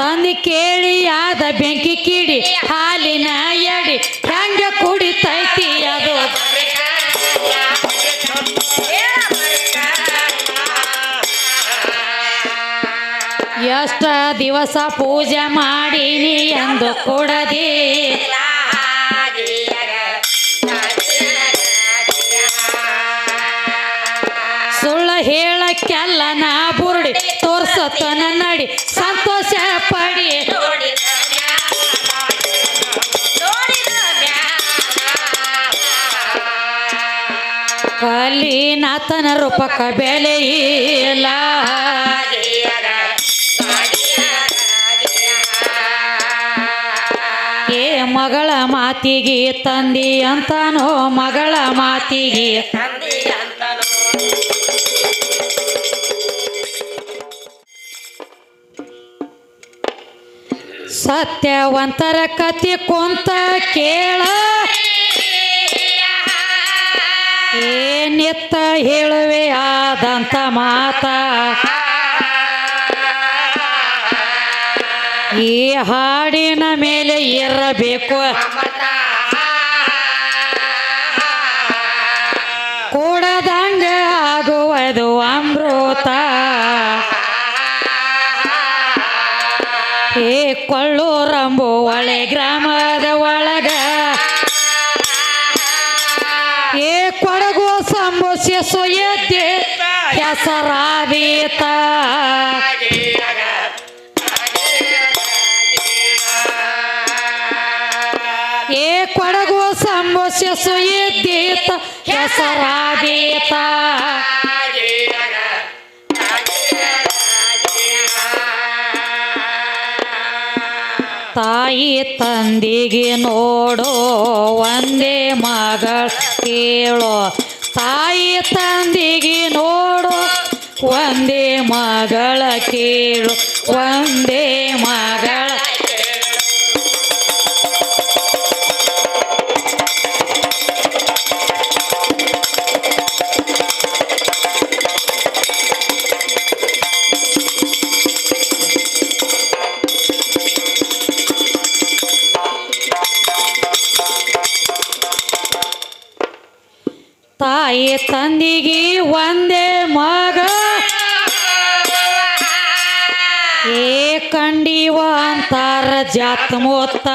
ತಂದಿ ಕೇಳಿ, ಆದ ಬೆಂಕಿ ಕಿಡಿ, ಹಾಲಿನ ಎಡಿ ಹೆಂಗ ಕುಡಿತೈತಿ ಅದು? ಎಷ್ಟ ದಿವಸ ಪೂಜೆ ಮಾಡೀನಿ ಎಂದು ಕೊಡದಿ. ಸುಳ್ಳ ಹೇಳಕ್ಕೆಲ್ಲ ನಾ ಬುರುಡಿ ತೋರ್ಸತ್ತನ ನಡಿ ಕಲಿನಾಥನ ರೂಪಕ ಬೆಲೆ ಇಲ್ಲ. ಏ ಮಗಳ ಮಾತಿಗೆ ತಂದಿ ಅಂತನೋ ಮಗಳ ಮಾತಿಗೆ. ಸತ್ಯವಂತರ ಕತಿ ಕುಂತ ಕೇಳ. ಏನಿತ್ತ ಹೇಳುವೆ ಆದಂತ ಮಾತ. ಈ ಹಾಡಿನ ಮೇಲೆ ಇರಬೇಕು. ಏ ಕೊಡಗು ಸಂಬೋಸಿ ಸೊಯ್ಯದ್ದೀತ ಹೆಸರಾದೀತ. ತಾಯಿ ತಂದಿಗೆ ನೋಡೋ, ಒಂದೇ ಮಗ ಕೇಳೋ. ತಾಯಿ ತಂದಿಗೆ ನೋಡೋ, ಒಂದೇ ಮಗಳ ಕೇಳು. ಒಂದೇ ಮಗಳ ಕಂಡೀವ ಅಂತಾರ ಜಾತ ಮೊತ್ತ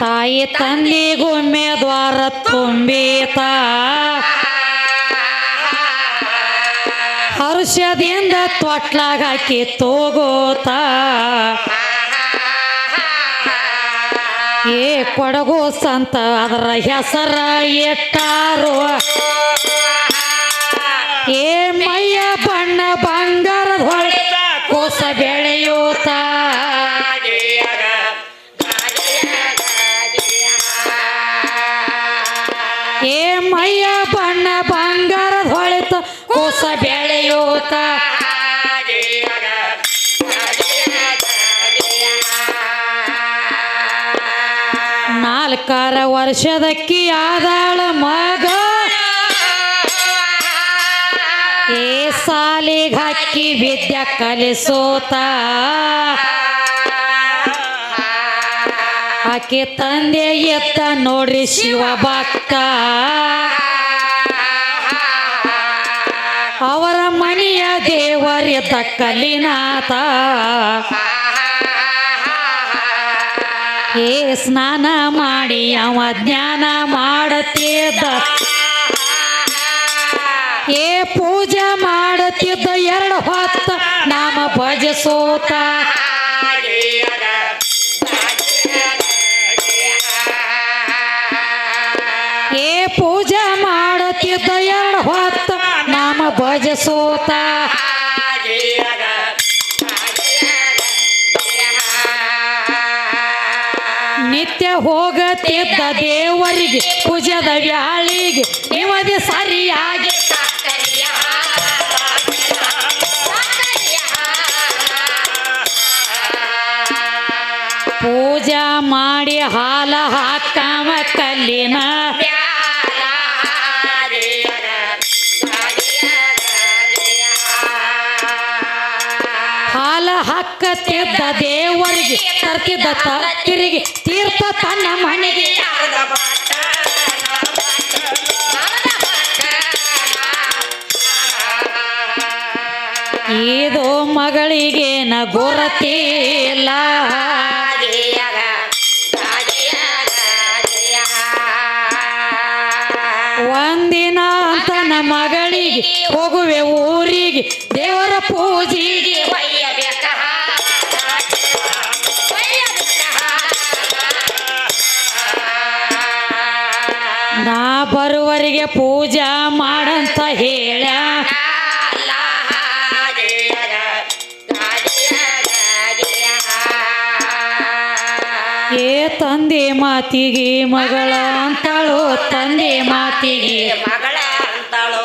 ತಾಯಿ ತಂದಿಗೊಮ್ಮೆ ದ್ವಾರ ತುಂಬೀತ. ಹರ್ಷದಿಂದ ತೊಟ್ಲಾಗ ಹಾಕಿ ತೋಗೋತ. ಏ ಕೊಡಗು ಸಂತ ಅದರ ಹೆಸರ ಇಟ್ಟಾರು ಏ ಮಯ್ಯ ಬಣ್ಣ ಬಂಗಾರದ ಕೋಸ ಬೆಳೆಯೋತ. ಮಯ್ಯ ಬಣ್ಣ ಬಂಗಾರದ ಹೊಳೆತ ಕೋಸ ಬೆಳೆಯೋತ. ನಾಲ್ಕಾರ ವರ್ಷದಕ್ಕಿ ಆದಾಳ ಮಗ ಏ ಸಾಲಿಗೆ ಹಾಕಿ ವಿದ್ಯೆ ಕಲಿಸೋತ. ಆಕೆ ತಂದೆ ಎತ್ತ ನೋಡ್ರಿ ಶಿವ ಭಕ್ತ ಅವರ ಮನೆಯ ದೇವರಿದ್ದ ಕಲಿನಾಥ ಏ ಸ್ನಾನ ಮಾಡಿ ಅವ ಜ್ಞಾನ ಮಾಡತೇದ. ಏ ಪೂಜೆ ಮಾಡತಿದ್ದ ಎರಡು ಹೊತ್ತ ನಾಮ ಭಜಸೋತ. ಏ ಪೂಜೆ ಮಾಡುತ್ತಿದ್ದ ಎರಡು ಹೊತ್ತ ನಾಮ ಭಜಸೋತ. ನಿತ್ಯ ಹೋಗತಿದ್ದ ದೇವರಿಗೆ ಪೂಜದ ವ್ಯಾಳಿಗೆ ನಿವದಿ ಸರಿಯಾಗಿ ಪೂಜಾ ಮಾಡಿ ಹಾಲ ಹಾಕಾಮ ಕಲ್ಲಿನ. ಹಕ್ಕತ್ತಿದ್ದ ದೇವರಿಗೆ, ತರ್ತಿದ್ದ ತಿರುಗಿ, ತೀರ್ಥ ತನ್ನ ಮನೆಗೆ. ಇದು ಮಗಳಿಗೆ ನ ಗೊರತಿಲ್ಲ. ಒಂದಿನ ಅಂತ ನಮ್ಮ ಮಗಳಿಗೆ ಹೋಗುವೆ ಊರಿಗೆ ದೇವರ ಪೂಜೆಗೆ. ನಾ ಬರುವರಿಗೆ ಪೂಜಾ ಮಾಡಂತ ಹೇಳ. ಮಾತಿಗೆ ಮಗಳ ಅಂತಾಳು ತಂದೆ ಮಾತಿಗೆ ಮಗಳ ಅಂತಾಳು.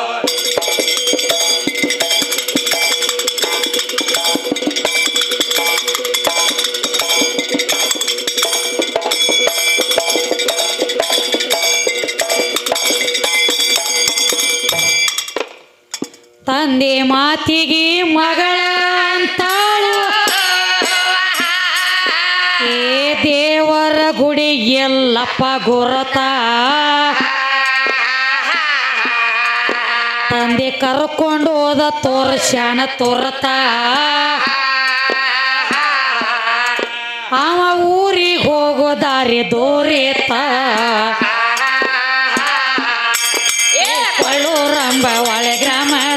ತಂದೆ ಮಾತಿಗೆ ಮಗಳ ದೇವರ ಗುಡಿ ಎಲ್ಲಪ್ಪ ಗುರತ. ತಂದೆ ಕರ್ಕೊಂಡು ಹೋದ ತೋರ್ಸ್ಯಾನ ತೋರತ. ಅವ ಊರಿಗೆ ಹೋಗೋ ದಾರಿ ದೋರೇತ. ಕೊಳ್ಳೂರಂಬ ಒಳೆ ಗ್ರಾಮದ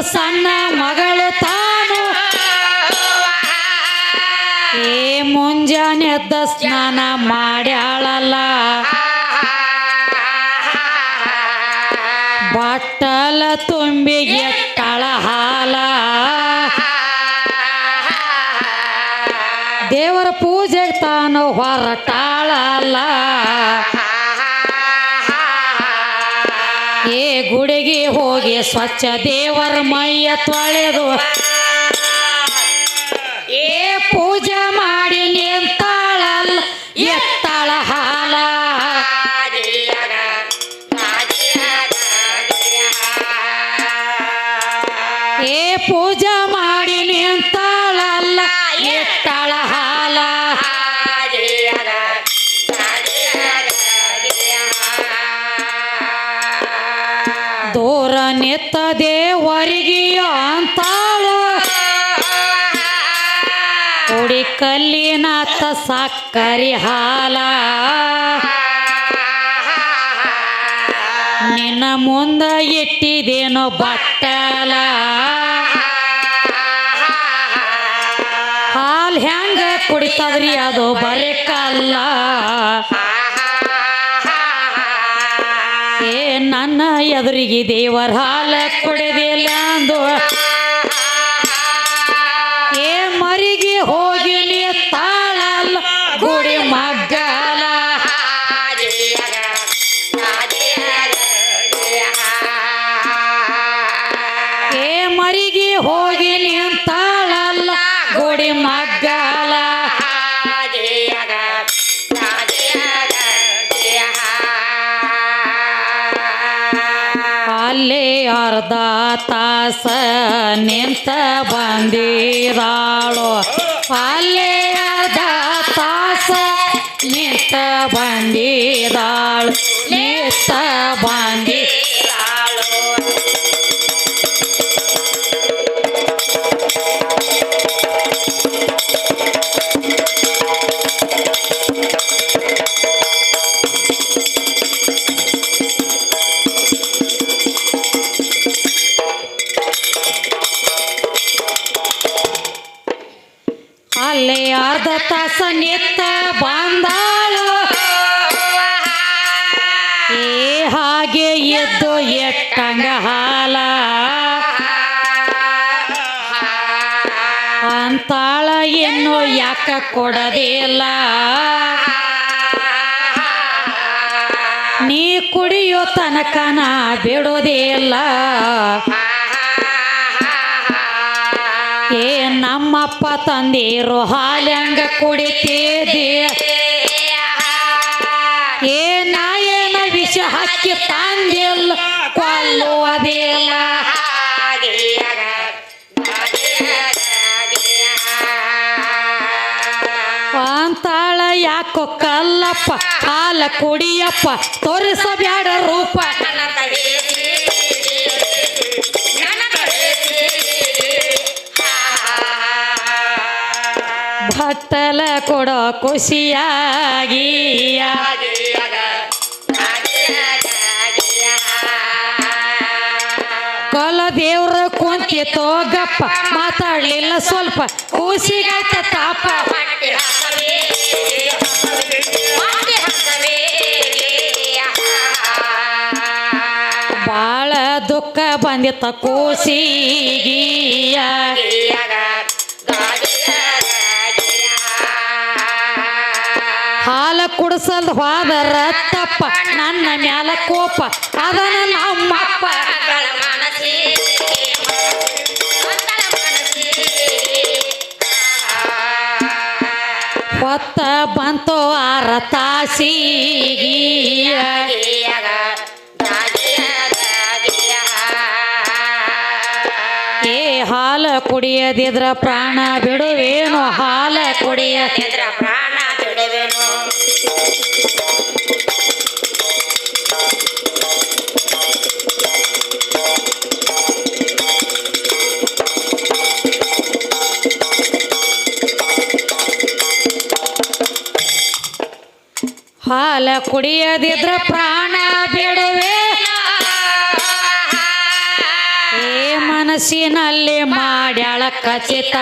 ಸಣ್ಣ ಮಗಳು ತಾನು. ಏ ಮುಂಜಾನೆ ಎದ್ದ ಸ್ನಾನ ಮಾಡ್ಯಾಳಲ್ಲ. ಬಟ್ಟಲ ತುಂಬಿ ಎಟ್ಟಳ ಹಾಲ. ದೇವರ ಪೂಜೆಗೆ ತಾನು ಹೊರಟಾಳಲ್ಲ. ಹೋಗಿ ಸ್ವಚ್ಛ ದೇವರ ಮೈಯ ತೊಳೆದು ದೇವರಿಗೆ ಅಂತಾಳ. ಕುಡಿ ತ ಸಕ್ಕರಿ ಹಾಲ. ನಿನ್ನ ಮುಂದ ಇಟ್ಟಿದೇನೋ ಬಟ್ಟಲ. ಹಾಲು ಹೆಂಗ ಕುಡಿತದ್ರಿ? ಅದು ಬರೀ ಕಲ್ಲ. ಏ ನನ್ನ ಎದುರಿಗೆ ದೇವರ ಹಾಲ ಕುಡಿದಿಲ್ಲ ಅಲ್ಲೇ ಅರ್ಧ ತಾಸ ನಿಂತ ಬಂದಿರಾಳು. ಅಲ್ಲೇ ಅರ್ಧ ತಾಸ ನಿಂತ ಬಂದಿರಾಳು. ನಿಂತ ಬಂದಿ ಅಂತಾಳ ಏನು ಯಾಕ ಕೊಡದಿಲ್ಲ? ನೀ ಕುಡಿಯೋ ತನಕ ನಾ ಬಿಡೋದಿಲ್ಲ. ಏ ನಮ್ಮಪ್ಪ ತಂದಿರೋ ಹಾಲ್ಯಂಗ ಕುಡಿತೀದಿ? ಏ ನಾ ಏನ ವಿಷ ಹಕ್ಕಿ ತಂದಿಲ್ಲ, ಕೊಲ್ಲುವುದಿಲ್ಲ. ಅಂತಾಳ ಯಾಕೋ ಕಲ್ಲಪ್ಪ ಹಾಲ ಕುಡಿಯಪ್ಪ, ತೋರಿಸಬ್ಯಾಡ ರೂಪ. ಬಟ್ಟಲ ಕೊಡೋ ಖುಷಿಯಾಗಿ ಕೊಲ ದೇವ್ರ ಕುಂತಿ ತೋಗಪ್ಪ, ಮಾತಾಡ್ಲಿಲ್ಲ ಸ್ವಲ್ಪ ಖುಷಿಗಾಯ್ತ ತಾಪ. ದುಃಖ ತಕೋಸಿಗಿಯ ಕೂಸಿಗಿಯ ಹಾಲ ಕುಡಿಸಲ್ ಹೋದರ ತಪ್ಪ ನನ್ನ ಮ್ಯಾಲ ಕೋಪ ಅದನ ನಮ್ಮಪ್ಪ. ಹೊತ್ತ ಬಂತು ಆರ ತಾಸಿಗಿಯ ಹಾಲ ಕುಡಿಯದಿದ್ರ ಪ್ರಾಣ ಬಿಡುವೇನು? ಹಾಲ ಕುಡಿಯ ಪ್ರಾಣ ಬಿಡುವೆನು? ಹಾಲ ಕುಡಿಯದಿದ್ರ ಪ್ರಾಣ ಬಿಡುವೆ ಮನಸ್ಸಿನಲ್ಲಿ ಮಾಡ್ಯಾಳ ಖಚಿತ.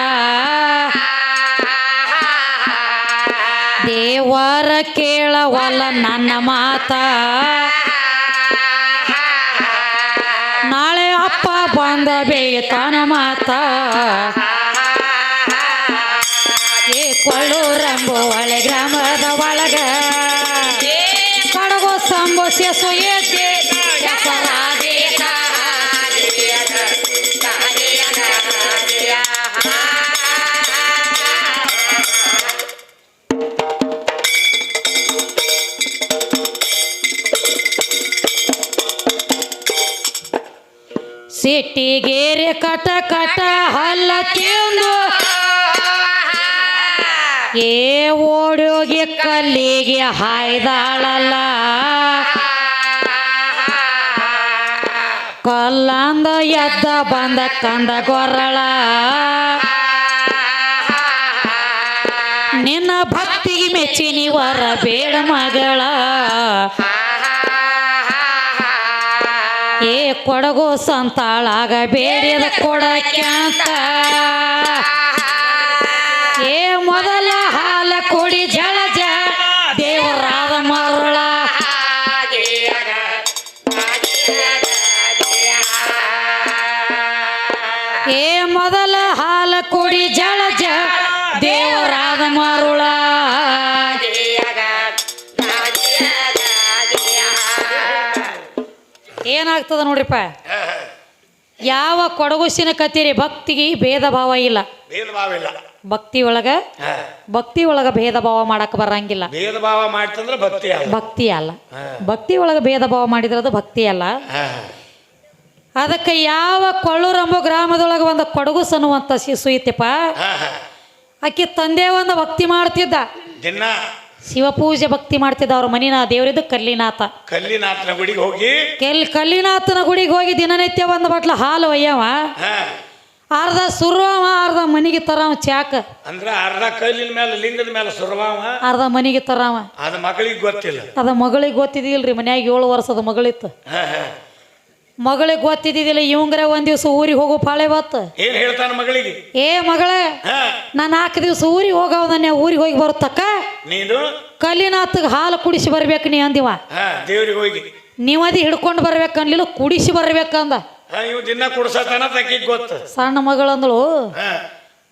ದೇವರ ಕೇಳವಲ್ಲ ನನ್ನ ಮಾತ. ನಾಳೆ ಅಪ್ಪ ಬಂದ ಬೇತಾನ ಮಾತ. ಏ ಕೊಳ್ಳೂರಂಬು ಒಳೆ ಗ್ರಾಮದ ಒಳಗ. ಕಡಗೋ ಸಂಬೋ ಸೆಸು ಸಿಟ್ಟಿಗೇರಿ ಕಟ ಕಟ ಹಲ್ಲ ತಿಂದು ಏ ಓಡೋಗಿ ಕಲ್ಲಿಗೆ ಹಾಯ್ದಾಳಲ್ಲ. ಕಲ್ಲಂದ ಎದ್ದ ಬಂದ ಕಂದ ಗೊರಳ. ನಿನ್ನ ಭಕ್ತಿಗೆ ಮೆಚ್ಚಿನಿ ವರ ಬೇಡ ಮಗಳ. ಕೊಡಗು ಸಂತಾಳಾಗ ಬೇಡಿದ ಕೊಡಕ್ಯಾಂತ. ಏ ಮೊದಲ ಹಾಲ ಕೊಡಿ ಜಳ ಏನಾಗ್ತದ ನೋಡ್ರಿಪ್ಪ? ಯಾವ ಕೊಡಗುಸಿನ ಕತೀರಿ ಭಕ್ತಿಗೆ ಭೇದ ಭಾವ ಇಲ್ಲ. ಭೇದ ಭಾವ ಇಲ್ಲ. ಭಕ್ತಿ ಒಳಗ? ಭಕ್ತಿ ಒಳಗ ಭೇದ ಭಾವ ಮಾಡಕ್ ಬರಂಗಿಲ್ಲ. ಭೇದ ಭಾವ ಮಾಡ್ತಂದ್ರೆ ಭಕ್ತಿ ಅಲ್ಲ. ಭಕ್ತಿ ಅಲ್ಲ. ಭಕ್ತಿ ಒಳಗ ಭೇದ ಭಾವ ಮಾಡಿದ್ರೆ ಅದು ಭಕ್ತಿ ಅಲ್ಲ. ಅದಕ್ಕೆ ಯಾವ ಕೊಳ್ಳೂರಂಬ ಗ್ರಾಮದೊಳಗೆ ಒಂದು ಕೊಡಗುಸ್ ಅನ್ನುವಂಥ ಶಿಶು ಐತಿಪ್ಪ ಆಕಿ ತಂದೆ ಒಂದು ಭಕ್ತಿ ಮಾಡ್ತಿದ್ದ. ದಿನ ಶಿವಪೂಜೆ ಭಕ್ತಿ ಮಾಡ್ತಿದ್ದ ಅವ್ರ ಮನಿನ ದೇವರಿದ್ದು ಕಲ್ಲಿನಾಥ. ಕಲ್ಲಿನಾಥನ ಗುಡಿಗೆ ಹೋಗಿ ಕೆಲ್ ಕಲ್ಲಿನಾಥನ ಗುಡಿಗೆ ಹೋಗಿ ದಿನನಿತ್ಯ ಒಂದು ಬಟ್ಲ ಹಾಲು ಒಯ್ಯವ. ಅರ್ಧ ಸುರ್ವಾಮ ಅರ್ಧ ಮನಿಗೆ ತರಾವ ಚಾಕ. ಅಂದ್ರೆ ಅರ್ಧ ಕಲ್ಲಿನ ಮೇಲೆ ಲಿಂಗದ ಮೇಲೆ ಸುರವಾವ. ಅರ್ಧ ಮನಿಗೆ ತರಾವ. ಅದ ಮಗಳಿಗೆ ಗೊತ್ತಿಲ್ಲ. ಅದ ಮಗಳಿಗೆ ಗೊತ್ತಿದಿಲ್ರಿ ಮನ್ಯಾಗ ಏಳು ವರ್ಷದ ಮಗಳಿತ್ತು. ಮಗಳಿಗೆ ಗೊತ್ತಿದ್ದಿದ್ದಿಲ್ಲ ಇವಂಗ್ರ ಒಂದ್ ದಿವ್ಸ ಊರಿಗೆ ಹೋಗೋ ಪಾಳೆ ಬತ್ತು ಏನ್ ಹೇಳ್ತಾನ ಮಗಳಿಗೆ? ಏ ಮಗಳ ಹಾ. ನಾ ನಾಲ್ಕು ದಿವಸ ಊರಿಗೆ ಹೋಗವದನ್ನೇ ಊರಿಗೆ ಹೋಗಿ ಬರುತ್ತಕ್ಕ? ನೀನು? ಕಲ್ಲಿನಾಥಗೆ ಹಾಲು ಕುಡಿಸಿ ಬರ್ಬೇಕು ನೀ ಅಂದಿವ. ದೇವ್ರಿಗೆ ಹೋಗಿ. ನೀವದಿ ಹಿಡ್ಕೊಂಡು ಬರ್ಬೇಕು ಅನ್ಲಿಲ್ಲ ಕುಡಿಸಿ ಬರ್ಬೇಕಂದ ಅಂದ. ಇವ್ ದಿನ ಕುಡ್ಸತಾನ ತಕಿಗ್ ಗೊತ್ತ. ಸಣ್ಣ ಮಗಳಂದಳು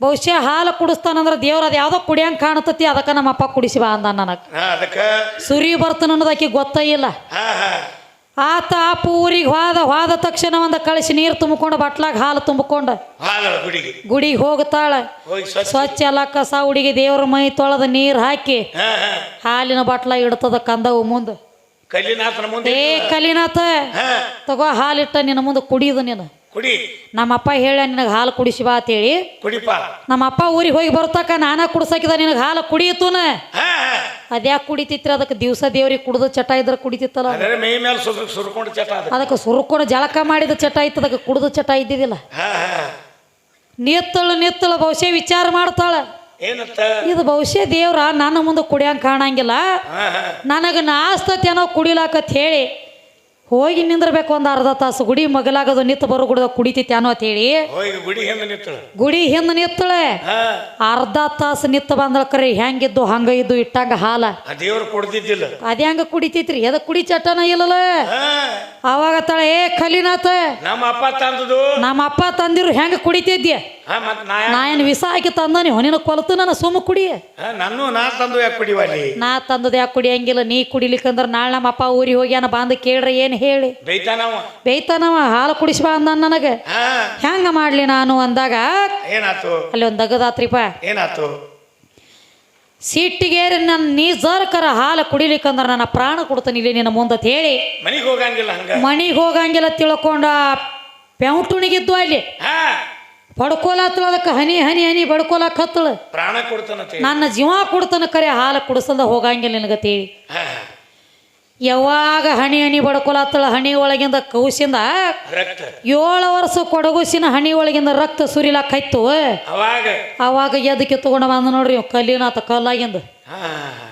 ಬಹುಶಃ ಹಾಲು ಕುಡಿಸ್ತಾನಂದ್ರ ದೇವ್ರ ಅದ ಯಾವ್ದೋ ಕುಡಿಯಂಗ್ ಕಾಣತತಿ ಅದಕ್ಕೆ ನಮ್ಮ ಅಪ್ಪ ಕುಡಿಸಿ ಬಾ ಅಂದ ನನಗೆ. ಸುರಿ ಬರ್ತಾನ ಅನ್ನೋದಕ್ಕೆ ಗೊತ್ತೇ ಇಲ್ಲ. ಆತ ಪೂರಿಗೆ ಊರಿಗೆ ಹೋದ ಹೋದ ತಕ್ಷಣ ಒಂದು ಕಳಿಸಿ ನೀರು ತುಂಬಿಕೊಂಡು ಬಟ್ಲಾಗ ಹಾಲು ತುಂಬಿಕೊಂಡು. ಗುಡಿಗೆ? ಹೋಗ್ತಾಳೆ. ಹೋಗಿ ಸ್ವಚ್ಛ ಎಲ್ಲ ಕಸ ಹುಡುಗಿ ದೇವ್ರ ಮೈ ತೊಳೆದ ನೀರು ಹಾಕಿ ಹಾಲಿನ ಬಟ್ಲ ಇಡ್ತದ ಕಂದವು ಮುಂದೆ. ಏ ಕಲಿನಾಥ ತಗೋ ಹಾಲಿಟ್ಟ ನಿನ್ನ ಮುಂದೆ ಕುಡಿಯುದು ನೀನು. ಕುಡಿ. ನಮ್ಮಪ್ಪ ಹೇಳ ನಿನಗೆ ಹಾಲು ಕುಡಿಸಿ ಬಾ ಅಂತೇಳಿ. ಕುಡಿಪ ನಮ್ಮಪ್ಪ ಊರಿಗೆ ಹೋಗಿ ಬರ್ತಕ್ಕ ನಾನ ಕುಡ್ಸಕಿದ ನಿನಗೆ ಹಾಲು ಕುಡಿಯಿತುನ ಅದ್ಯಾಕೆ ಕುಡಿತಿತ್ರ? ಅದಕ್ಕೆ ದಿವಸ ದೇವ್ರಿಗೆ ಕುಡಿದು ಚಟ ಇದ್ರೆ ಕುಡಿತಿತ್ತಲ್ಲ ಅದು. ಅದರ ಮೈ ಮೇಲೆ ಸುರ್ ಸುರ್ಕೊಂಡು ಚಟ ಅದ ಅದಕ್ಕೆ ಸುರುಕೊಂಡು ಜಳಕ ಮಾಡಿದ ಚಟ ಇತ್ತು ಅದಕ್ಕೆ ಕುಡಿದು ಚಟ ಇದ್ದಿದ್ದಿಲ್ಲ. ಹಾ ಹಾ. ನಿತ್ತಳು ನಿತ್ತಳು ಬಹುಶಃ ವಿಚಾರ ಮಾಡ್ತಾಳೆ. ಏನತ್ತ? ಇದು ಬಹುಶಃ ದೇವ್ರ ನನ್ನ ಮುಂದೆ ಕುಡಿಯಂಗೆ ಕಾಣಂಗಿಲ್ಲ. ನನಗೆ ನಾಸ್ತತಿ ಅನ್ನೋ ಕುಡಿಲಾಕತ್ ಹೇಳಿ ಹೋಗಿ ನಿಂದಿರ್ಬೇಕು ಒಂದು ಅರ್ಧ ತಾಸು ಗುಡಿ ಮಗಲಾಗದು ನಿತ್ತು ಬರೋ ಗುಡ್ದ ಕುಡಿತೈತಿ ಅನ್ನೋ ಅಂತ ಹೇಳಿ ಹೋಗಿ ಗುಡಿ ಹಿಂದೆ ನಿತ್ತಳು ಗುಡಿ ಹಿಂದೆ ನಿತ್ತಳೆ ಅರ್ಧ ತಾಸು ನಿತ್ತು ಬಂದಳ ಕರೆ ಹೆಂಗಿದ್ದು ಹಂಗ ಇದ್ದು ಇಟ್ಟಂಗ ಹಾಲ. ಆ ದೇವ್ರು ಕೊಡ್ದಿದ್ದಿಲ್ಲ. ಅದೇ ಹಂಗ ಕುಡಿತೈತ್ರಿ? ಅದ ಕುಡಿ ಚಟನ ಇಲ್ಲಲ್ಲ? ಅವಾಗ ತಳ ಏ ಕಲಿನಾಥ ನಮ್ಮ ಅಪ್ಪ ತಂದದು ನಮ್ಮ ಅಪ್ಪ ತಂದಿರು ಹೆಂಗ ಕುಡಿತಿದ್ಯ? ನಾ ಏನ್ ವಿಷ ಹಾಕಿ ತಂದಿ ಹೊನಿನ ಕೊಲತು ನಾನು ಸುಮ್ಮ ಕುಡಿ. ನಾನು ನಾ ತಂದು ಯಾಕೆ ಕುಡಿವಲ್ಲಿ? ನಾ ತಂದದ ಯಾಕೆ ಕುಡಿಯಂಗಿಲ್ಲ? ನೀ ಕುಡಿಲಿಕ್ಕಂದ್ರ ನಾಳೆ ನಮ್ಮ ಅಪ್ಪ ಊರಿಗೆ ಹೋಗ್ಯಾನ ಬಂದು ಕೇಳ್ರಿ ಏನು ಹೇಳಿ. ಬೈತಾನವ ಬೇಯ್ತಾನವ ಹಾಲು ಕುಡಿಸುವ ಅಂದ ನನಗೆ. ಹೆಂಗ ಮಾಡ್ಲಿ ನಾನು ಅಂದಾಗ. ಏನಾತು? ಅಲ್ಲಿ ಒಂದು ದಗದಾತ್ರಿಪ ಏನಾತು? ಸಿಟ್ಟಿಗೇರಿ ನನ್ನ ನೀ ಜರ್ಕರ ಹಾಲು ಕುಡಿಲಿಕ್ಕಂದ್ರ ನನ್ನ ಪ್ರಾಣ ಕೊಡ್ತಾನೆ ಇಲ್ಲಿ ನಿನ್ನ ಮುಂದೆ ಹೇಳಿ. ಮನಿಗೆ ಹೋಗಂಗಿಲ್ಲ ಹಂಗ. ಹೋಗಂಗಿಲ್ಲ ತಿಳ್ಕೊಂಡ ಪೆಂಟುಣಿಗಿದ್ದು ಅಲ್ಲಿ. ಹಾ. ಬಡ್ಕೋಲಾತ್ತಳ ಅದಕ್ಕೆ ಹನಿ ಹನಿ ಹನಿ ಬಡ್ಕೋಲಾಕ್ ಹತ್ತಳು ಪ್ರಾಣ ಕೊಡ್ತಾನ ನನ್ನ ಜೀವ ಕೊಡ್ತಾನ ಕರೆ ಹಾಲು ಕುಡಿಸಲ್ದ ಹೋಗಂಗಿಲ್ಲ ನಿನಗತ್ತೇಳಿ ಯಾವಾಗ ಹನಿ ಹನಿ ಬಡ್ಕೊಳತ್ತಳ ಹನಿ ಒಳಗಿಂದ ಕೌಸಿಂದ ಏಳು ವರ್ಷ ಕೊಡಗುಸಿನ ಹನಿ ಒಳಗಿಂದ ರಕ್ತ ಸುರಿಲಾಕ ಆಯ್ತು ಅವಾಗ. ಅವಾಗ ಎದಕ್ಕೆ ತಗೊಂಡ ಬಂದ ನೋಡ್ರಿ ಕಲ್ಲಿನ ಕಲ್ಲಿನಾತ ಕಲ್ಲಾಗಿಂದ.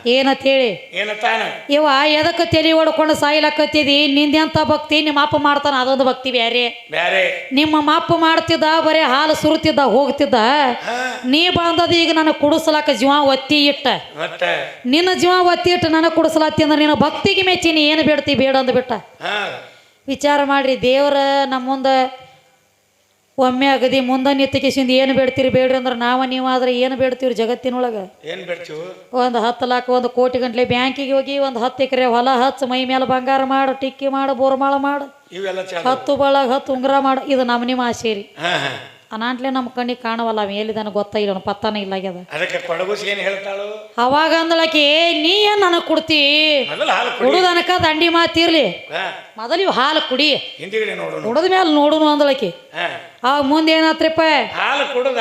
ಏನಂತ ಹೇಳಿ? ಏನಂತಾನ? ಇವ ಎದಕ್ಕೆ ತಲೆ ಹೊಡ್ಕೊಂಡು ಸಾಯ್ಲಾಕತ್ತಿದಿ? ನಿಂದೆಂತ ಭಕ್ತಿ ನಿಮ್ಮ ಅಪ್ಪ ಮಾಡ್ತಾನ? ಅದೊಂದು ಭಕ್ತಿ ಬ್ಯಾರೆ. ಬ್ಯಾರೆ. ನಿಮ್ಮ ಮಪ್ಪ ಮಾಡ್ತಿದ್ದ ಬರೇ ಹಾಲು ಸುರುತ್ತಿದ್ದ ಹೋಗ್ತಿದ್ದ? ನೀ ಬಂದದ ಈಗ ನನಗೆ ಕುಡಿಸ್ಲಾಕ ಜೀವ ಒತ್ತಿ ಇಟ್ಟ. ನಿನ್ನ ಜೀವ ಒತ್ತಿ ಇಟ್ಟು ನನಗೆ ಕುಡಿಸ್ಲಾತಿ ಅಂದ್ರೆ ನಿನ್ನ ಭಕ್ತಿಗೆ ಮೆಚ್ಚಿ ನೀ ಏನು ಬೇಡ್ತಿ ಬೇಡ ಅಂದ್ಬಿಟ್ಟ. ವಿಚಾರ ಮಾಡ್ರಿ ದೇವ್ರ ನಮ್ಮ ಮುಂದೆ ಒಮ್ಮೆ ಅಗದಿ ಮುಂದೆ ನಿತ್ತಕಿಸಿಂದ ಏನು ಬೇಡ್ತೀರಿ ಬೇಡ್ರಿ ಅಂದ್ರೆ ನಾವು ನೀವು ಆದ್ರೆ ಏನು ಬೇಡ್ತೀವಿ ಜಗತ್ತಿನೊಳಗೆ? ಏನು ಬಿಡ್ತೀವಿ? ಒಂದು ಹತ್ತು ಲಾಖ ಒಂದು ಕೋಟಿ ಗಂಟ್ಲೆ ಬ್ಯಾಂಕಿಗೆ ಹೋಗಿ ಒಂದು ಹತ್ತು ಎಕರೆ ಹೊಲ ಹಚ್ಚು ಮೈ ಮೇಲೆ ಬಂಗಾರ ಮಾಡು ಟಿಕ್ಕಿ ಮಾಡು ಬೋರ್ಮಾಳ ಮಾಡು. ಹತ್ತು ಬಳಗ ಹತ್ತು ಉಂಗುರ ಮಾಡು. ಇದು ನಮ್ಮ ನಿಮ್ಮ ಆಸೆ ರೀ. ಅನಾಟ್ಲೆ ನಮ್ಮ ಕಣ್ಣಿಗೆ ಕಾಣವಲ್ಲ ಅವ ಎಲ್ಲಿದಾನ ಅವ್ನ ಪತ್ತಾನ ಇಲ್ಲ ಆಗ್ಯದ. ಅದಕ್ಕೆ ಏನ್ ಹೇಳ್ತಾಳು? ಅವಾಗ ಅಂದಳಕಿ ನೀ ಏನು ನನಗೆ ಕೊಡ್ತಿ? ಮೊದಲು ಹಾಲು ಕುಡಿ. ಕುಡುದನಕ ದಂಡಿ ಮಾತಿರ್ಲಿ ಹಾ. ಮೊದಲು ಇವು ಹಾಲು ಕುಡಿ. ಹಿಂದಿಗಡೆ ಕುಡದ ಮೇಲೆ ನೋಡುನು ಅಂದಳಕಿ ಹಾ. ಅವಾಗ ಮುಂದೆ ಏನಾತ್ರಿಪ್ಪ? ಹಾಲು ಕುಡ್ದ?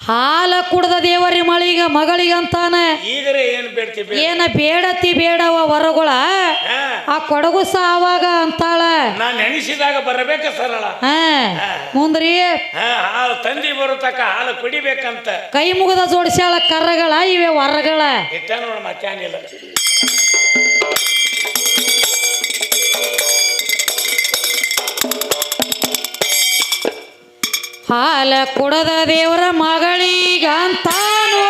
ಹಾಲ ಕುಡ್ದ ದೇವರಿ ಮಳಿಗ ಮಗಳಿಗಂತಾನೆ ಈಗರೇ ಏನ್ ಬೇಡ್ತಿ ಬೇಡ. ಏನ ಬೇಡತಿ ಬೇಡವ ವರಗಳ? ಹಾ. ಆ ಕೊಡಗು ಸಾವಾಗ ಅಂತಾಳ. ನಾನು ನೆನೆಸಿದಾಗ ಬರಬೇಕ ಸರಳ. ಹಾ. ಮುಂದ್ರಿ. ಹಾ ಹಾಲು ತಂದಿ ಬರತಕ್ಕ ಹಾಲು ಕುಡಿಬೇಕಂತ. ಕೈ ಮುಗದ ಜೋಡಿಸ್ಯಾಳ ಕರ್ರಗಳ ಇವೆ ವರಗಳ. ಇಟ್ಟ ನೋಡ ಮತ್ತೇನಿಲ್ಲ ಹಾಲ ಕುಡದ ದೇವರ ಮಗಳಿಗಂತಾನು.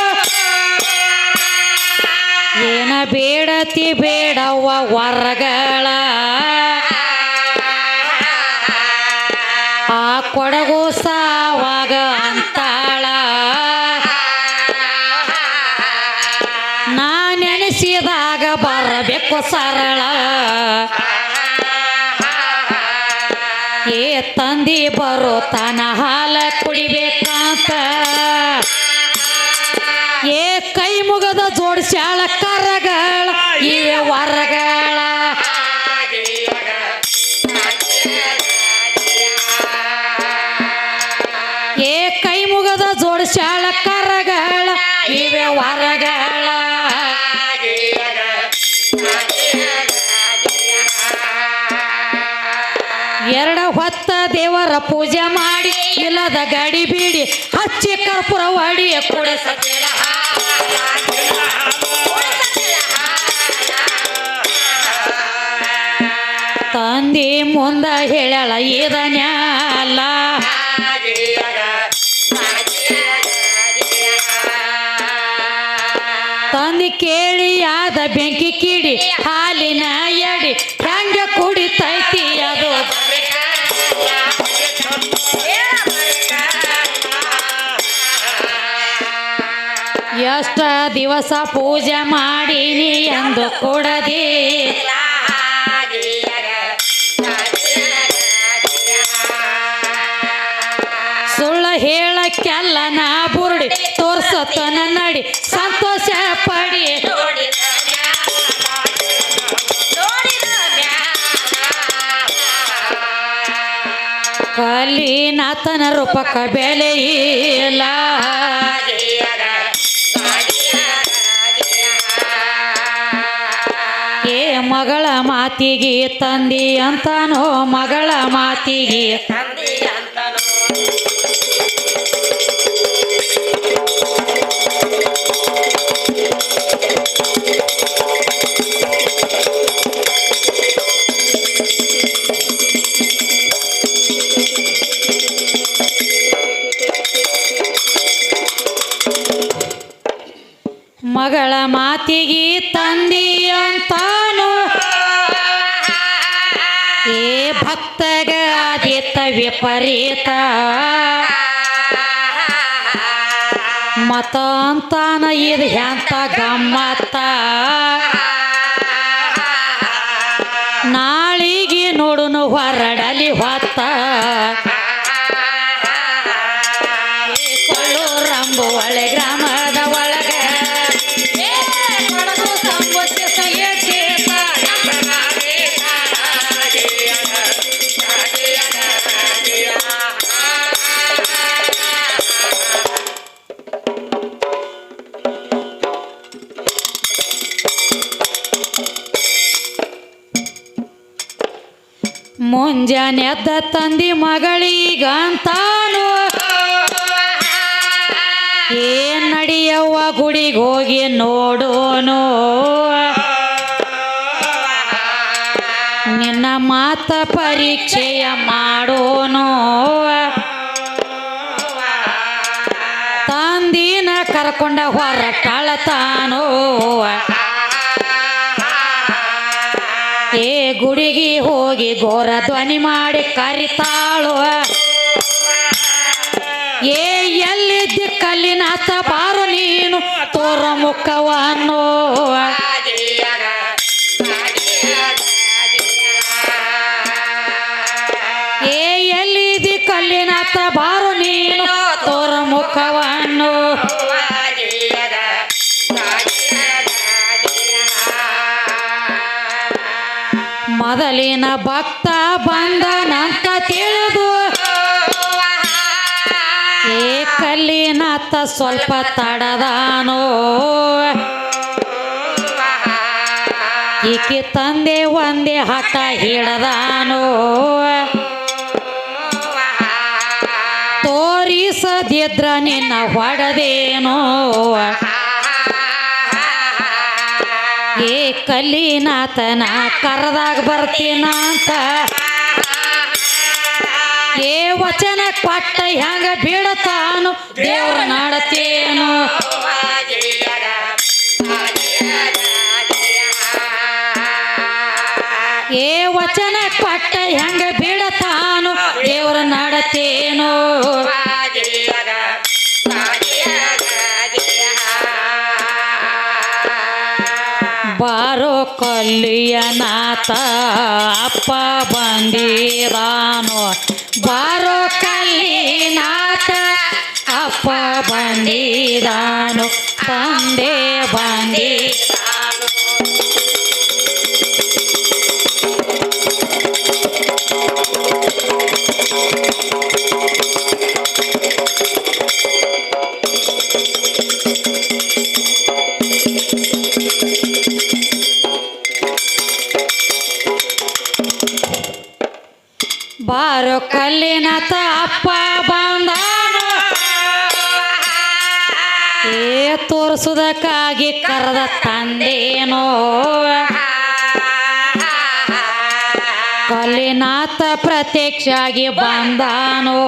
ಏನ ಬೇಡತಿ ಬೇಡವ್ವ ವರಗಳ. ಆ ಕೊಡಗು ಸಾವಾಗ ತನ ಹಾಲ ದೇವರ ಪೂಜೆ ಮಾಡಿ, ಇಲ್ಲದ ಗಡಿ ಬೀಡಿ, ಹಚ್ಚಿ ಕರ್ಪೂರ ಹೊಡಿ ಕೊಡಸ ತಂದಿ ಮುಂದ ಹೇಳಳ ಇದನ್ಯಾಲ ತಂದಿ ಕೇಳಿ ಆದ ಬೆಂಕಿ ಕಿಡಿ, ಹಾಲಿನ ಎಡಿ ಎಷ್ಟ ದಿವಸ ಪೂಜೆ ಮಾಡಿನಿ ಎಂದು ಕೊಡದೆ. ಸುಳ್ಳು ಹೇಳಕ್ಕೆಲ್ಲ ನಾ ಬುರುಡಿ ತೋರ್ಸತ್ತ ನಡಿ ಸಂತೋಷ ಪಡಿ. ಕಲಿನಾಥನ ರೂಪಕ ಬೆಲೆ ಇಲ್ಲ. ಮಗಳ ಮಾತಿಗೆ ತಂದಿ ಅಂತಾನೋ ಮಗಳ ಮಾತಿಗೆ ಮಗಳ ಮಾತಿಗೆ ತಂದಿ ಅಂತಾನು ವಿಪರೀತ ಮತ ಅಂತಾನ ಇದು ಎಂತ ಗಮ್ಮತ್ತ. ನಾಳಿಗೆ ನೋಡುನು ಹೊರಡಲಿ ಹೊತ್ತ. ಮುಂಜಾನೆ ಎದ್ದ ತಂದಿ ಮಗಳಿಗಂತಾನು. ಏನ್ ನಡಿಯವ್ವ ಗುಡಿಗೆ ಹೋಗಿ ನೋಡೋನು. ನಿನ್ನ ಮಾತ ಪರೀಕ್ಷೆಯ ಮಾಡೋನು. ತಂದಿನ ಕರ್ಕೊಂಡ ಹೊರ ಕಳತಾನೋ. ಗುಡಿಗೆ ಹೋಗಿ ಘೋರ ಧ್ವನಿ ಮಾಡಿ ಕರಿತಾಳು. ಏ ಎಲ್ಲಿದ್ದಿ ಕಲ್ಲಿನ ಬಾರು ನೀನು, ತೋರ ಮುಖವನ್ನು. ಏ ಎಲ್ಲಿದ್ದಿ ಕಲ್ಲಿನ ಬಾರು ನೀನು ಮೊದಲಿನ ಭಕ್ತ ಬಂದನಂತ ತಿಳಿದು, ಏ ಅತ್ತ ಸ್ವಲ್ಪ ತಡದಾನೋ, ಈಕೆ ತಂದೆ ಒಂದೇ ಹಠ ಹಿಡದಾನೋ, ತೋರಿಸದಿದ್ರ ನಿನ್ನ ಹೊಡೆದೇನೋ ಏ ಕಲ್ಲಿನಾಥನ ಕರೆದಾಗ ಬರ್ತೀನಂತ. ಏ ವಚನ ಪಟ್ಟ ಹೆಂಗ ಬೀಳತಾನು? ದೇವ್ರ ನಾಡತೇನು. ಏ ವಚನ ಪಟ್ಟ ಹೆಂಗ ಬೀಳತಾನು? ದೇವ್ರ ನಾಡತೇನು. ಬಾರೋ ಕಲ್ಲಿಯ ನಾಥ ಅಪ್ಪ ಬಂದಿರಾನು. ಬಾರೋ ಕಲ್ಲಿನಾಥ ಅಪ್ಪ ಬಂದಿದಾನು ತಂದೆ ಬಂದಿ ಕಲ್ಲಿನಾಥ ಅಪ್ಪ ಬಂದಾನು. ಏ ತೋರಿಸುವುದಕ್ಕಾಗಿ ಕರೆದ ತಂದೇನೋ. ಕಲ್ಲಿನಾಥ ಪ್ರತ್ಯಕ್ಷಾಗಿ ಬಂದಾನೋ.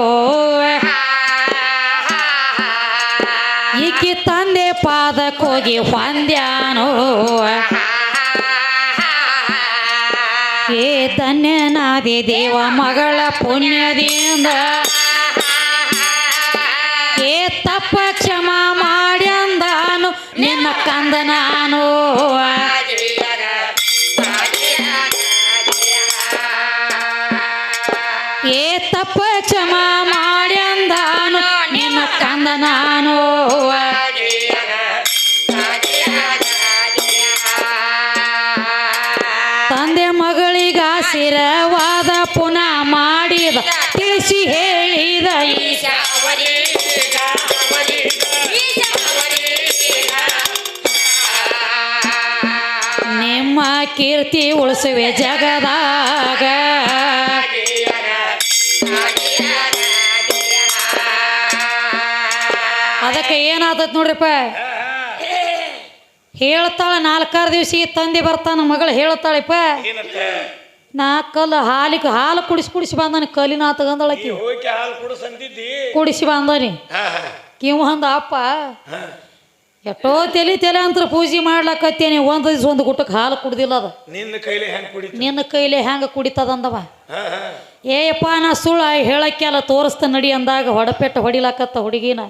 ಈಕೆ ತಂದೆ ಪಾದಕ್ಕೋಗಿ ಹೊಂದ್ಯಾನೋ. ಏ ಧನ್ಯನಾದಿ ದೇವ ಮಗಳ ಪುಣ್ಯದಿಂದ. ಏ ತಪ್ಪ ಕ್ಷಮ ಆಶೀರ್ವಾದ ಪುನಃ ಮಾಡಿದ, ತಿಳಿಸಿ ಹೇಳಿದ ನಿಮ್ಮ ಕೀರ್ತಿ ಉಳಿಸುವೆ ಜಗದಾಗ. ಅದಕ್ಕೆ ಏನಾದತ್ ನೋಡ್ರಿಪ್ಪ? ಹೇಳ್ತಾಳೆ ನಾಲ್ಕಾರು ದಿವಸ ಈ ತಂದೆ ಬರ್ತಾನ, ಮಗಳು ಹೇಳ್ತಾಳಪ್ಪ. ನಾ ಕಲ್ಲು ಹಾಲಿಗೆ ಹಾಲು ಕುಡಿಸಿ ಕುಡಿಸಿ ಬಂದಾನೆ ಕಲಿನ ತಗಂದಳಕಿ ಹೋಗಿ ಹಾಲು ಕುಡಿಸ್ ಬಂದಾನೆ. ಕಿವ್ ಅಂದ ಅಪ್ಪ. ಎಷ್ಟೋ ತಲೆ ತಲೆ ಅಂತ ಪೂಜೆ ಮಾಡ್ಲಕತ್ತೇನಿ ಒಂದು ದಿವ್ಸ ಒಂದು ಗುಟ್ಟಕ್ಕೆ ಹಾಲು ಕುಡ್ದಿಲ್ಲ ಅದು. ನಿನ್ನ ಕೈಲಿ ಹೆಂಗ್ ಕುಡಿತ ನಿನ್ನ ಕೈಲಿ ಹೆಂಗೆ ಕುಡಿತದಂದವ? ಏಯಪ್ಪ ನಾ ಸುಳ್ಳು ಹೇಳಕ್ಕೆಲ್ಲ ತೋರಿಸ್ತ ನಡಿ ಅಂದಾಗ ಹೊಡಪೆಟ್ಟ ಹೊಡಿಲಾಕತ್ತ ಹುಡುಗಿನ.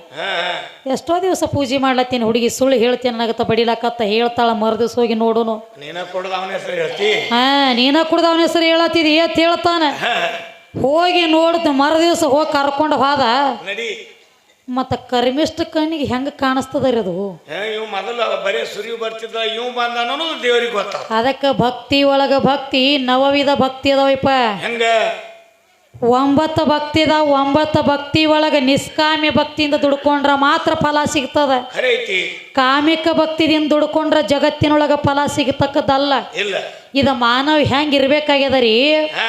ಎಷ್ಟೋ ದಿವಸ ಪೂಜೆ ಮಾಡ್ಲತ್ತೀನಿ ಹುಡುಗಿ ಸುಳ್ಳು ಹೇಳ್ತೀನಿ ನನಗತ್ತ ಬಡಿಲಾಕತ್ತ ಹೇಳ್ತಾಳ ಮರುದಿವ್ಸ ಹೋಗಿ ನೋಡುನು. ಹಾ ನೀನ ಕುಡ್ದ ಅವನ ಹೆಸರು ಹೇಳತ್ತಿದ್ ಏತ್ ಹೇಳ್ತಾನೆ. ಹೋಗಿ ಹೋಗಿ ನೋಡ್ತ ಮರುದಿವ್ಸ ಹೋಗಿ ಕರ್ಕೊಂಡು ಹೋದ. ಮತ್ತು ಕರ್ಮಿಷ್ಟ ಕಣ್ಣಿಗೆ ಹೆಂಗೆ ಕಾಣಿಸ್ತದ ರೀ ಅದು ಇವ್ ಮೊದಲು ಬರೀ ಸುರಿವು ಬರ್ತಿದ್ದ ಇವ್ ಬಂದ ಅನ್ನೋದು ದೇವ್ರಿಗೆ ಗೊತ್ತ ಅದಕ್ಕೆ ಭಕ್ತಿ ಒಳಗೆ ಭಕ್ತಿ ನವವಿಧ ಭಕ್ತಿ ಅದಾವಪ್ಪ. ಹೆಂಗ? ಒಂಬತ್ತು ಭಕ್ತಿ ಅದಾವ ಒಂಬತ್ತು ಭಕ್ತಿ ಒಳಗೆ ನಿಷ್ಕಾಮ್ಯ ಭಕ್ತಿಯಿಂದ ದುಡ್ಕೊಂಡ್ರ ಮಾತ್ರ ಫಲ ಸಿಗ್ತದ. ಖರೆ ಐತಿ. ಕಾಮಿಕ ಭಕ್ತಿದಿಂದ ದುಡ್ಕೊಂಡ್ರ ಜಗತ್ತಿನೊಳಗೆ ಫಲ ಸಿಗತಕ್ಕದಲ್ಲ ಇಲ್ಲ. ಇದು ಮಾನವ ಹೆಂಗೆ ಇರ್ಬೇಕಾಗ್ಯದ ರೀ? ಹಾ.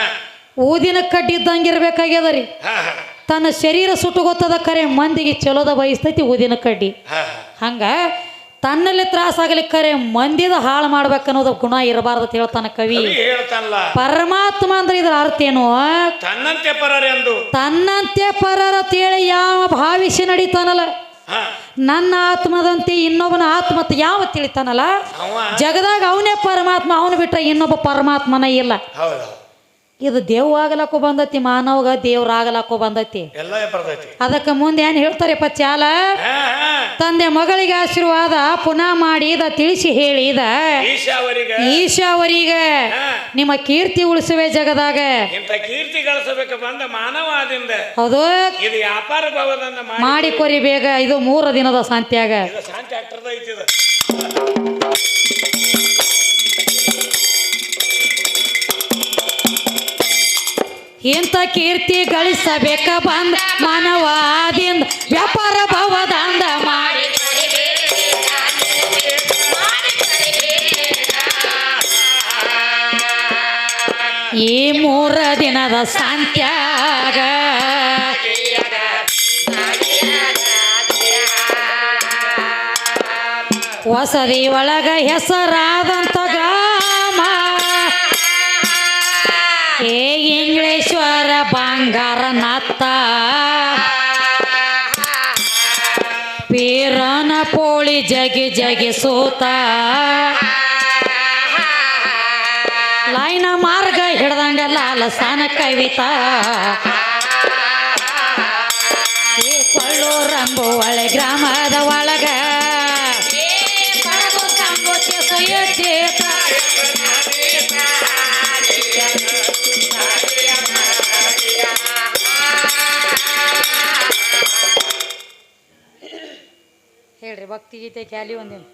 ಊದಿನ ಕಡ್ಡಿ ಇದ್ದಂಗೆ ಇರ್ಬೇಕಾಗ್ಯದ ರೀ? ಹಾ ಹಾ. ತನ್ನ ಶರೀರ ಸುಟ್ಟು ಗೊತ್ತದ ಕರೆ ಮಂದಿಗೆ ಚಲೋದ ಬಯಸ್ತೈತಿ ಊದಿನ ಕಡ್ಡಿ. ಹಂಗ ತನ್ನಲ್ಲಿ ತ್ರಾಸಾಗಲಿ ಕರೆ ಮಂದಿದ ಹಾಳು ಮಾಡ್ಬೇಕನ್ನೋದು ಗುಣ ಇರಬಾರ್ದು ಅಂತ ಹೇಳ್ತಾನ ಕವಿ. ಪರಮಾತ್ಮ ಅಂದ್ರೆ ಇದ್ರ ಅರ್ಥ ಏನು? ತನ್ನಂತೆ ತನ್ನಂತೆ ಪರರ ತೇಳಿ ಯಾವ ಭಾವಿಸಿ ನಡೀತಾನಲ್ಲ? ನನ್ನ ಆತ್ಮದಂತೆ ಇನ್ನೊಬ್ಬನ ಆತ್ಮ ಯಾವ ತಿಳಿತಾನಲ್ಲ? ಜಗದಾಗ ಅವನೇ ಪರಮಾತ್ಮ ಅವನು ಬಿಟ್ರೆ ಇನ್ನೊಬ್ಬ ಪರಮಾತ್ಮನ ಇಲ್ಲ. ಇದು ದೇವ್ ಆಗಲಕ್ಕೂ ಬಂದತಿ ಮಾನವಗ ದೇವ್ರಾಗಲಕ್ಕೂ ಬಂದತಿ. ಎಲ್ಲ ಬರ್ತೈತಿ. ಅದಕ್ಕೆ ಮುಂದೆ ಏನ್ ಹೇಳ್ತಾರೆ ಪಚ್ಚಾಲ ತಂದೆ ಮಗಳಿಗೆ ಆಶೀರ್ವಾದ ಪುನಃ ಮಾಡಿದ ತಿಳಿಸಿ ಹೇಳಿದ ಈಶಾವರಿಗ. ನಿಮ್ಮ ಕೀರ್ತಿ ಉಳಿಸುವೆ ಜಗದಾಗ. ಇಂಥ ಕೀರ್ತಿ ಗಳಿಸಬೇಕು ಬಂದ ಮಾನವ ಆದಿಂದ ಹೌದು. ಇದು ವ್ಯಾಪಾರ ಮಾಡಿ. ಮಾಡಿಕೊರಿ ಬೇಗ. ಇದು ಮೂರು ದಿನದ ಶಾಂತಿಯಾಗ ಇದು ಶಾಂತಿ ಆಗ್ತದ ಇಂಥ ಕೀರ್ತಿ ಗಳಿಸಬೇಕ ಬಂದ ಮಾನವಾದಿಂದ ವ್ಯಾಪಾರ ಭವದಂದ ಮಾಡಿ ಈ ಮೂರ ದಿನದ ಶಾಂತ್ಯಾಗ ಹೊಸದಿ ಒಳಗ ಹೆಸರಾದಂತ ಗಾಮ ಇಂಗ್ಲೇಶ್ವರ ಬಂಗಾರನಾಥ ಪೀರನ ಪೋಳಿ ಜಗಿ ಜಗಿ ಸೋತ. ಲೈನ ಮಾರ್ಗ ಹಿಡ್ದಂಗ ಲಾಲಸಾನ ಕವಿತಾ. ಕೊಳ್ಳೂರಂಬು ಒಳೆ ಗ್ರಾಮದ ಒಳಗ ಭಕ್ತಿ ಗೀತೆ ಕ್ಯಾಲಿ ಒಂದೇನು.